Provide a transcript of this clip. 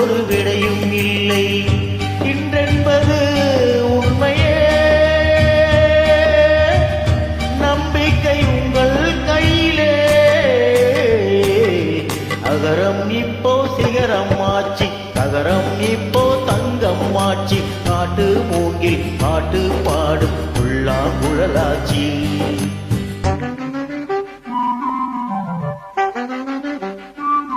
ஒரு விடையும் இல்லை. இன்றென்பது உண்மையே. நம்பிக்கை உங்கள் கையிலே. அகரம் இப்போ சிகரம் ஆச்சி. அகரம் இப்போ தங்கம் ஆச்சி. காட்டு மூங்கில் பாட்டு பாடும் உள்ளா குழலாச்சி